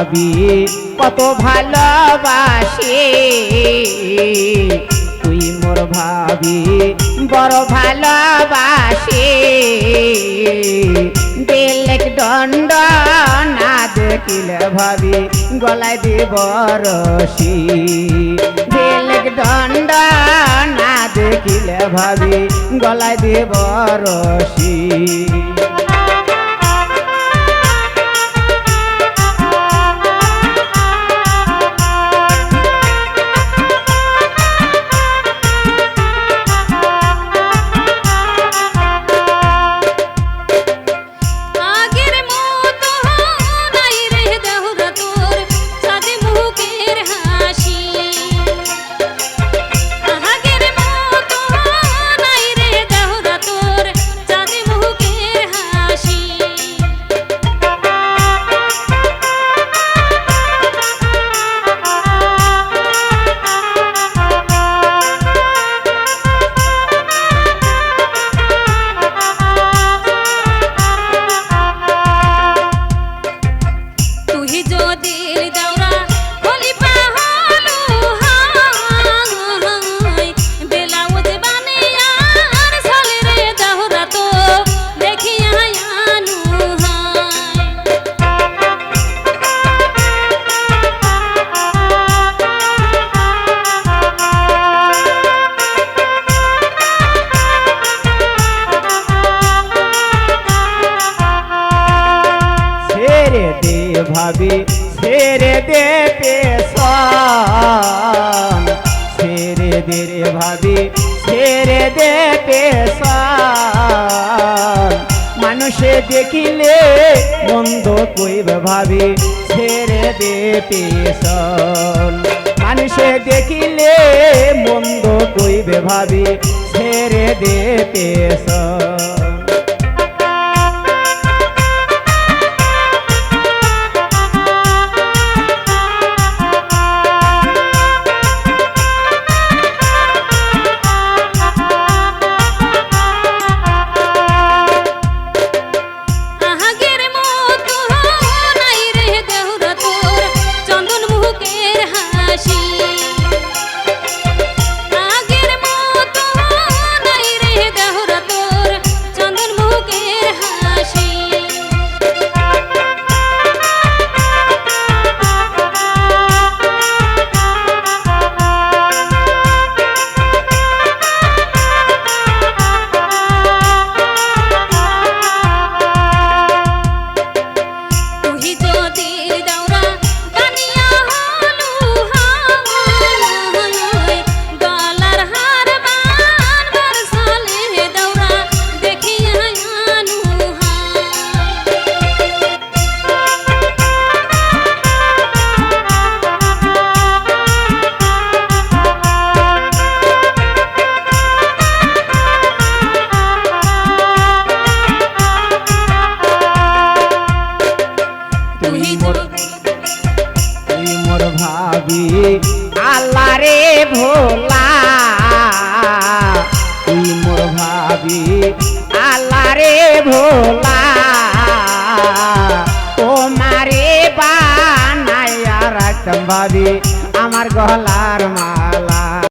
ভাবি, কত ভালোবাসি। তুই মোর ভাবি, বড় ভালোবাসি। বেলেক দণ্ড না দেখিলে ভাবি, গলায় দিব রশি। বেলেক দণ্ড না দেখিলে ভাবি, গলায় দিব রশি। ছেড়ে দে ভাবি, ছেড়ে দে পেশন। ছেড়ে দে রে ভাবি, ছেড়ে দে পেশন। মানুষে দেখিলে মন্দ কইবে ভাবি, ছেড়ে দে পেশন। মানুষে দেখিলে মন্দ কইবে ভাবি, ছেড়ে দে পেশন। মোর ভাবি আল্লাহ রে ভোলা। তুই মোর ভাবি আল্লাহ রে ভোলা। ও মারে বানাইয়া রাখতাম ভাবি আমার গলার মা।